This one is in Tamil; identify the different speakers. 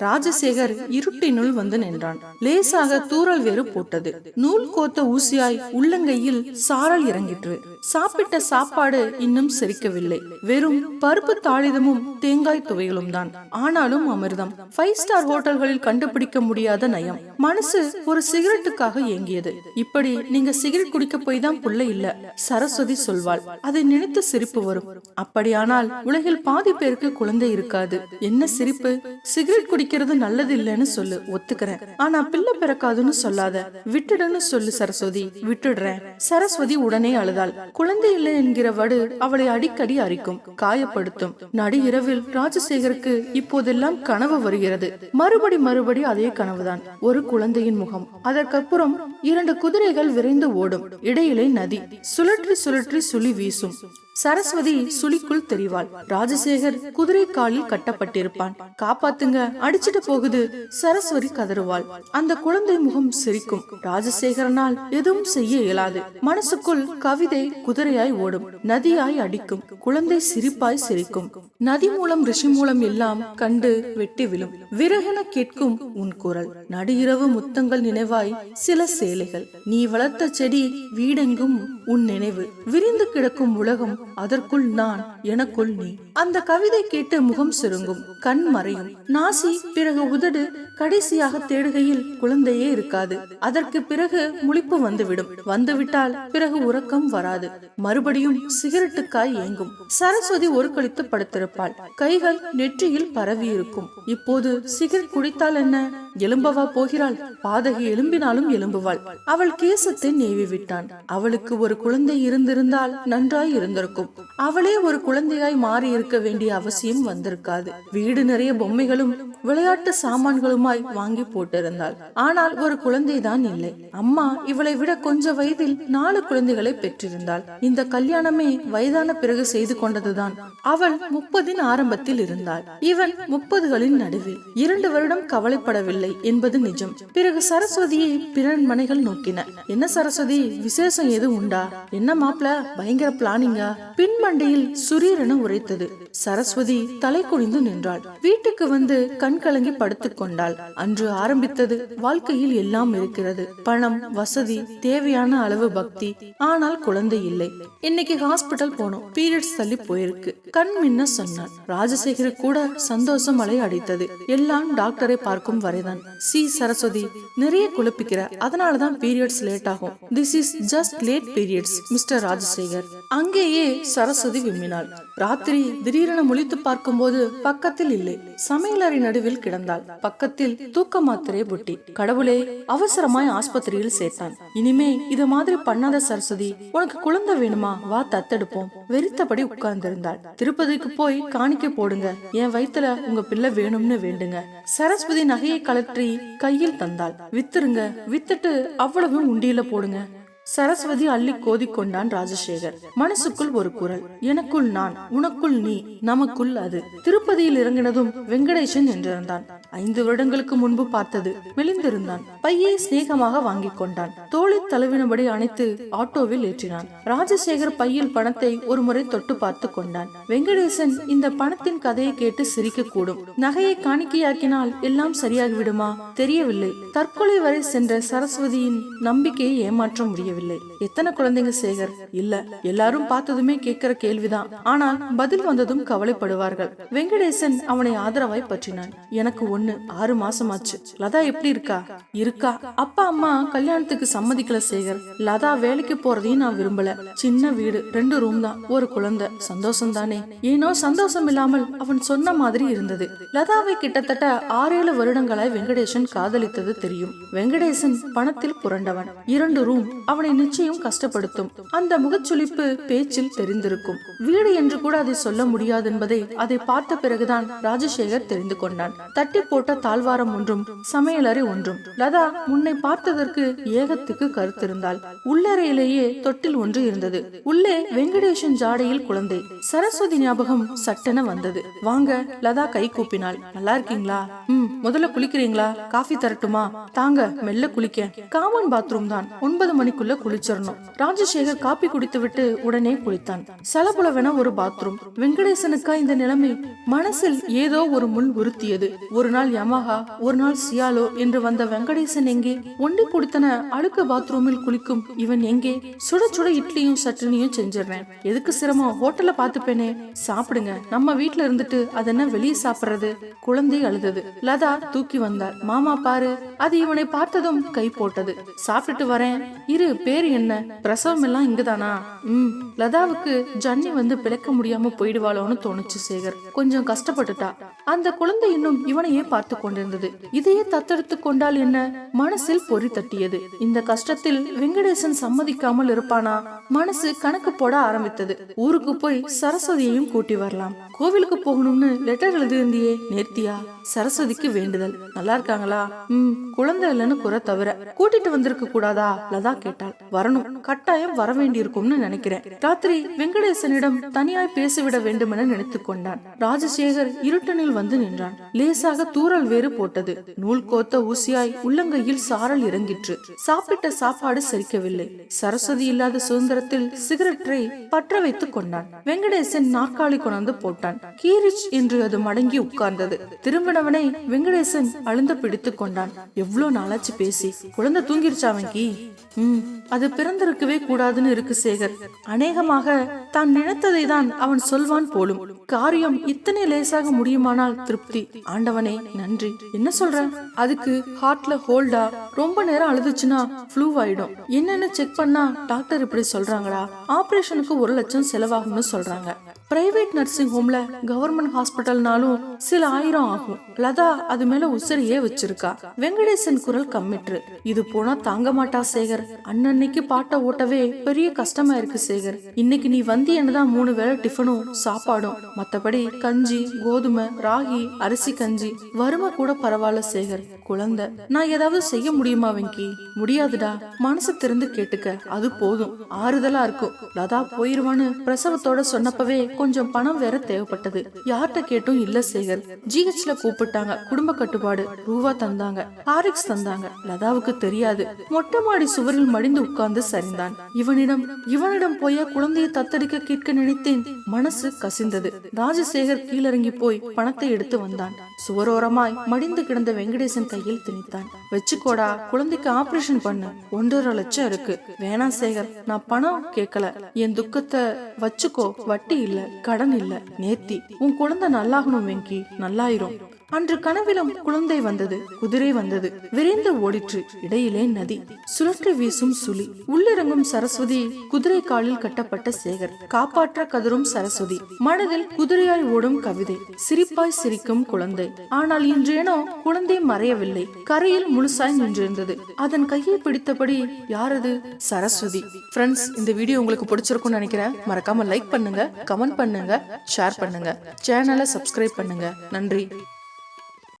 Speaker 1: ராஜசேகர் இருட்டினுள் வந்து நின்றான். லேசாக தூரல் வேறு போட்டது. நூல் கோத்த ஊசியாய் உள்ளங்கையில் சாரல் இறங்கிற்று. சாப்பிட்ட சாப்பாடு இன்னும் செரிக்கவில்லை. வெறும் பருப்பு தாளிதமும் தேங்காய் துவைகளும் தான். ஆனாலும் அமிர்தம். ஃபைவ் ஸ்டார் ஹோட்டல்களில் கண்டுபிடிக்க முடியாத நயம். மனசு ஒரு சிகரெட்டுக்காக ஏங்கியது. இப்படி நீங்க சிகரெட் குடிக்க போய் தான் புள்ள இல்ல சரஸ்வதி சொல்வாள். அதை நினைத்து சிரிப்பு வரும். அப்படியானால் உலகில் பாதி பேருக்கு குழந்தை இருக்காது. என்ன சிரிப்பு? சிகரெட் குடி குடிக்கிறது நல்லது இல்லைன்னு சொல்லு ஒத்துக்கிறேன். ஆனா பிள்ளை பிறக்காதுன்னு சொல்லாத. விட்டுடுன்னு சொல்லு சரஸ்வதி. விட்டுடுறேன். சரஸ்வதி உடனே அழுதாள். குழந்தை இல்லை என்கிற வடு அவளை அடிக்கடி அரிக்கும் காயப்படுத்தும். நடு இரவில் ராஜசேகருக்கு இப்போதெல்லாம் கனவு வருகிறது. மறுபடி மறுபடி அதே கனவுதான். ஒரு குழந்தையின் முகம். அதற்கப்புறம் இரண்டு குதிரைகள் விரைந்து ஓடும். இடையிலே நதி. சுழற்றி சுழற்றி சுழி வீசும். சரஸ்வதி சுழிக்குள் தெரிவாள். ராஜசேகர் குதிரை காலில் கட்டப்பட்டிருப்பான். காப்பாத்துங்க அடிச்சிட்டு போகுது சரஸ்வதி கதறுவாள். அந்த குழந்தை முகம் சிரிக்கும். ராஜசேகரனால் எதுவும் செய்ய இயலாது. மனசுக்குள் கவிதை குதிரையாய் ஓடும் நதியாய் அடிக்கும் குழந்தை சிரிப்பாய் சிரிக்கும். நதி மூலம் ரிஷி மூலம் எல்லாம் கண்டு வெட்டி விழும். விறகென கேட்கும் உன் குரல். நடு இரவு முத்தங்கள் நினைவாய் சில சேலைகள். நீ வளர்த்த செடி வீடெங்கும் உன் நினைவு. விரிந்து கிடக்கும் உலகம் அதற்குள் நான் எனக்குள் நீ. அந்த கவிதை கேட்டு முகம் சுருங்கும். கண் மறையும். நாசி பிறகு உதடு கடைசியாக தேடுகையில் குழந்தையே இருக்காது. அதற்கு பிறகு முழிப்பு வந்துவிடும். வந்துவிட்டால் பிறகு உறக்கம் வராது. மறுபடியும் சிகரெட்டுக்காய் ஏங்கும். சரஸ்வதி ஒரு கழித்து படுத்திருப்பாள். கைகள் நெற்றியில் பரவி இருக்கும். இப்போது சிகரெட் குடித்தால் என்ன? எலும்பவா போகிறாள். பாதகி எலும்பினாலும் எலும்புவாள் அவள் கேசத்தை நேவி விட்டான் அவளுக்கு ஒரு குழந்தை இருந்திருந்தால் நன்றாய் இருந்திருக்கும். அவளே ஒரு குழந்தையாய் மாறி இருக்க வேண்டிய அவசியம் வந்திருக்காது. வீடு நிறைய பொம்மைகளும் விளையாட்டு சாமான்களுமாய் வாங்கி போட்டிருந்தாள். ஆனால் ஒரு குழந்தைதான் இல்லை. அம்மா இவளை விட கொஞ்ச வயதில் நாலு குழந்தைகளை பெற்றிருந்தாள். இந்த கல்யாணமே வயதான பிறகு செய்து கொண்டதுதான். அவள் முப்பதின் ஆரம்பத்தில் இருந்தாள். இவன் முப்பதுகளின் நடுவில். இரண்டு வருடம் கவலைப்படவில்லை என்பது நிஜம். பிறகு சரஸ்வதியை பிறன் மனைகள் நோக்கின. என்ன சரஸ்வதி விசேஷம் எது உண்டா? என்ன மாப்ள பயங்கர பிளானிங்கா? பின்மண்டையில் சுரீரென உரைத்தது. சரஸ்வதி தலை குனிந்து நின்றாள். வீட்டுக்கு வந்து கண் கலங்கி படுத்துக் கொண்டாள். அன்று ஆரம்பித்தது வாழ்க்கையில் எல்லாம் இருக்கிறது. பணம் வசதி தேவையான அளவு பக்தி. ஆனால் குழந்தை இல்லை. இன்னைக்கு ஹாஸ்பிட்டல் போனோம். பீரியட்ஸ் தள்ளி போயிருக்கு. கண் மின்ன சொன்னான் ராஜசேகர கூட சந்தோஷம் அலை அடித்தது. எல்லாம் டாக்டரை பார்க்கும் வரைதான். சி. சரஸ்வதி நிறைய குழப்பிக்கிற. அதனாலதான் பீரியட்ஸ் லேட் ஆகும். This is just late periods mister Rajasekhar. அங்கேயே சரஸ்வதி விம்மினாள். ராத்திரி திடீரென முழித்து பார்க்கும்போது பக்கத்தில் இல்லை. சமையலறை நடுவில் கிடந்தாள். பக்கத்தில் தூக்க மாத்திரை புட்டி. கடவுளே அவசரமாய் ஆஸ்பத்திரியில் சேர்த்தான். இனிமே இத மாதிரி பண்ணாத சரஸ்வதி உனக்கு குழந்தை வேணுமா? வா தத்தெடுப்போம். வெறித்தபடி உட்கார்ந்திருந்தாள். திருப்பதிக்கு போய் காணிக்க போடுங்க. என் வயித்துல உங்க பிள்ளை வேணும்னு வேண்டுங்க. சரஸ்வதி நகையை கலற்றி கையில் தந்தாள். வித்துருங்க. வித்துட்டு அவ்வளவு உண்டியில போடுங்க. சரஸ்வதி அள்ளி கோதிக்கொண்டான் ராஜசேகர். மனசுக்குள் ஒரு குரல் எனக்குள் நான் உனக்குள் நீ நமக்குள் அது. திருப்பதியில் இறங்கினதும் வெங்கடேசன் என்றிருந்தான். ஐந்து வருடங்களுக்கு முன்பு பார்த்தது மெலிந்திருந்தான். பையை சிநேகமாக வாங்கிக் கொண்டான். தோளை தழுவினபடி அணைத்து ஆட்டோவில் ஏற்றினான். ராஜசேகர் பையில் பணத்தை ஒரு முறை தொட்டு பார்த்து கொண்டான். வெங்கடேசன் இந்த பணத்தின் கதையை கேட்டு சிரிக்க கூடும் நகையை காணிக்கையாக்கினால் எல்லாம் சரியாகிவிடுமா? தெரியவில்லை. தற்கொலை வரை சென்ற சரஸ்வதியின் நம்பிக்கையை ஏமாற்ற முடியவில்லை எத்தனை குழந்தைங்க சேகர்? இல்ல எல்லாரும் பார்த்ததுமே கேட்கிற கேள்விதான். ஆனால் பதில் வந்ததும் கவலைப்படுவார்கள். வெங்கடேசன் அவனை ஆதரவாய் பற்றினான். எனக்கு ஒண்ணு ஆறு மாசம் ஆச்சு லதா எப்படி இருக்கா? இருக்கா. அப்பா அம்மா கல்யாணத்துக்கு சம்மதிக்கல சேகர். லதா வேலைக்கு போறதையும் நான் விரும்பல. சின்ன வீடு ரெண்டு ரூம் தான். ஒரு குழந்தை. சந்தோஷம் தானே ஏனோ சந்தோஷம் இல்லாமல் அவன் சொன்ன மாதிரி இருந்தது. லதாவை கிட்டத்தட்ட ஆறேழு வருடங்களாய் வெங்கடேசன் காதலித்தது தெரியும். வெங்கடேசன் பணத்தில் புரண்டவன். இரண்டு ரூம் அவன் அவனை நிச்சயம் கஷ்டப்படுத்தும். அந்த முகச்சுளிப்பு பேச்சில் தெரிந்திருக்கும். வீடு என்று கூட அதை சொல்ல முடியாது என்பதை அதை பார்த்த பிறகுதான் ராஜசேகர் தெரிந்து கொண்டான். தட்டி போட்ட தாழ்வாரம் ஒன்றும் சமையலறை ஒன்றும். லதா முன்னை பார்த்ததற்கு ஏகத்துக்கு கருத்திருந்தாள். உள்ளறையிலேயே தொட்டில் ஒன்று இருந்தது. உள்ளே வெங்கடேஷன் ஜாடையில் குழந்தை. சரஸ்வதி ஞாபகம் சட்டென வந்தது. வாங்க லதா கை கூப்பினாள். நல்லா இருக்கீங்களா? ம் முதல்ல குளிக்கிறீங்களா? காஃபி தரட்டுமா? தாங்க மெல்ல குளிக்க காமன் பாத்ரூம் தான். ஒன்பது மணிக்குள்ள மணிக்குள்ள குளிச்சிடணும். ராஜசேகர் காப்பி குடித்து விட்டு உடனே குளித்தான். சலபுலவென ஒரு பாத்ரூம் வெங்கடேசனுக்கா இந்த நிலைமை மனசில் ஏதோ ஒரு முள் உறுத்தியது. ஒரு நாள் யமஹா ஒரு நாள் சியாலோ என்று வந்த வெங்கடேசன் எங்கே? ஒண்டி குடித்தன அழுக்கு பாத்ரூமில் குளிக்கும் இவன் எங்கே? சுட சுட இட்லியும் சட்னியும் செஞ்சிடறேன். எதுக்கு சிரமம்? ஹோட்டல்ல பாத்துப்பேனே சாப்பிடுங்க. நம்ம வீட்டுல இருந்துட்டு அதென்ன வெளியே சாப்பிடுறது? குழந்தை அழுதது. லதா தூக்கி வந்தார். மாமா பாரு. அது இவனை பார்த்ததும் கை போட்டது. சாப்பிட்டுட்டு வரேன். இரு பேர் என்ன? பிரசவம் எல்லாம் இங்குதானா? ம். லதாவுக்கு ஜன்னி வந்து பிழைக்க முடியாம போயிடுவாளோன்னு தோணுச்சு சேகர். கொஞ்சம் கஷ்டப்பட்டுட்டா. அந்த குழந்தை இன்னும் இவனையே பார்த்து கொண்டிருந்தது. இதையே தத்தெடுத்து கொண்டால் என்ன? மனசில் பொறி தட்டியது. இந்த கஷ்டத்தில் வெங்கடேசன் சம்மதிக்காமல் இருப்பானா? மனசு கணக்கு போட ஆரம்பித்தது. ஊருக்கு போய் சரஸ்வதியையும் கூட்டி வரலாம். கோவிலுக்கு போகணும்னு லெட்டர் எழுதியிருந்தியே நேர்த்தியா? சரஸ்வதிக்கு வேண்டுதல். நல்லா இருக்காங்களா? ம். குழந்தை இல்லைன்னு குறை தவிர. கூட்டிட்டு வந்திருக்க கூடாதா? லதா கேட்டாள். வரணும். கட்டாயம் வர வேண்டியிருக்கும்னு நினைக்கிறேன். ராத்திரி வெங்கடேசனிடம் தனியாய் பேசிவிட வேண்டும் என நினைத்துக் கொண்டான். ராஜசேகர் இருட்டனில் வந்து நின்றான். லேசாக தூறல் வேறு போட்டது. நூல் கோத்த ஊசியாய் உள்ளங்கையில் சாரல் இறங்கிற்று. சாப்பிட்ட சாப்பாடு செரிக்கவில்லை. சரஸ்வதி இல்லாத சுதந்திரத்தில் சிகரெட்டை பற்ற வைத்துக் கொண்டான். வெங்கடேசன் நாற்காலி கொண்டாந்து போட்டான். கீரிச் என்று அது மடங்கி உட்கார்ந்தது. திரும்பினவனை வெங்கடேசன் அழுந்த பிடித்துக் கொண்டான். எவ்வளவு நாளாச்சு பேசி? குழந்தை தூங்கிருச்சா அவன்கி அது பிறந்திருக்கவே கூடாதுன்னு இருக்கு சேகர். அநேகமாக தான் நினைத்ததை தான் அவன் சொல்வான் போலும். காரியம் இத்தனை லேசாக முடியுமானால் திருப்தி. ஆண்டவனே நன்றி. என்ன சொல்ற? அதுக்கு ஹார்ட்ல ஹோல்டா ரொம்ப நேரம் அழுதுச்சுன்னா ஃப்ளூ ஆயிடும். என்னன்னு செக் பண்ணா டாக்டர் இப்படி சொல்றாங்களா? ஆபரேஷனுக்கு ஒரு லட்சம் செலவாகும்னு சொல்றாங்க. பிரைவேட் நர்சிங் ஹோம்ல கவர்மெண்ட் ஹாஸ்பிட்டல்னாலும் சில ஆயிரம் ஆகும். லதா அது மேல உசிரியே வச்சிருக்கா. வெங்கடேசன் குரல் கம்மிட்டு இது போனா தாங்க மாட்டா சேகர். அன்னன்னைக்கு பாட்ட ஓட்டவே பெரிய கஷ்டமா இருக்கு சேகர். இன்னைக்கு நீ வந்து என்னதான் மூணு வேளை டிஃபனும் சாப்பாடும். மத்தபடி கஞ்சி கோதுமை ராகி அரிசி கஞ்சி. வறுமை கூட பரவாயில்ல சேகர். குழந்தை. நான் ஏதாவது செய்ய முடியுமா வெங்கி? முடியாதுடா. மனசு திறந்து கேட்டுக்க. அது போதும். ஆறுதலா இருக்கும். லதா போயிருவான்னு பிரசவத்தோட சொன்னப்பவே கொஞ்சம் பணம் வேற தேவைப்பட்டது. யார்கிட்ட கேட்டும் இல்ல சேகர். ஜிஹெச்ல கூப்பிட்டாங்க. குடும்ப கட்டுப்பாடு. ரூவா தந்தாங்க. ஹாரிக்ஸ் தந்தாங்க. லதாவுக்கு தெரியாது. மொட்டை மாடி சுவரில் மடிந்து உட்கார்ந்து சரிந்தான். இவனிடம் இவனிடம் போய குழந்தையை தத்தெடுக்க கேட்க நினைத்தேன். மனசு கசிந்தது. ராஜசேகர் கீழிறங்கி போய் பணத்தை எடுத்து வந்தான். சுவரோரமாய் மடிந்து கிடந்த வெங்கடேசன் கையில் திணித்தான். வச்சுக்கோடா குழந்தைக்கு ஆபரேஷன் பண்ணு. ஒன்றரை லட்சம் இருக்கு. வேணா சேகர் நான் பணம் கேட்கல. என் துக்கத்தை வச்சுக்கோ. வட்டி இல்ல கடன் இல்ல. நேர்த்தி உன் குழந்தை நல்லாகணும் வெங்கி. நல்லாயிரும். அன்று கனவிலும் குழந்தை வந்தது குதிரை வந்தது. விரைந்து ஓடிற்று. இடையிலே நதி. சுழற்றி வீசும் சுழி உள்ளிறங்கும் சரஸ்வதி குதிரை காலில் கட்டப்பட்ட சேகர். காப்பாற்ற கதரும் சரஸ்வதி. மனதில் குதிரையாய் ஓடும் கவிதை. சிரிப்பாய் சிரிக்கும் குழந்தை. ஆனால் இன்றேனோ குழந்தை மறையவில்லை. கரையில் முழுசாய் நின்றிருந்தது. அதன் கையை பிடித்தபடி யாரது? சரஸ்வதி. ஃப்ரெண்ட்ஸ் இந்த வீடியோ உங்களுக்கு பிடிச்சிருக்கும்னு நினைக்கிறேன். மறக்காம லைக் பண்ணுங்க கமெண்ட் பண்ணுங்க ஷேர் பண்ணுங்க. சேனலை சப்ஸ்கிரைப் பண்ணுங்க. நன்றி.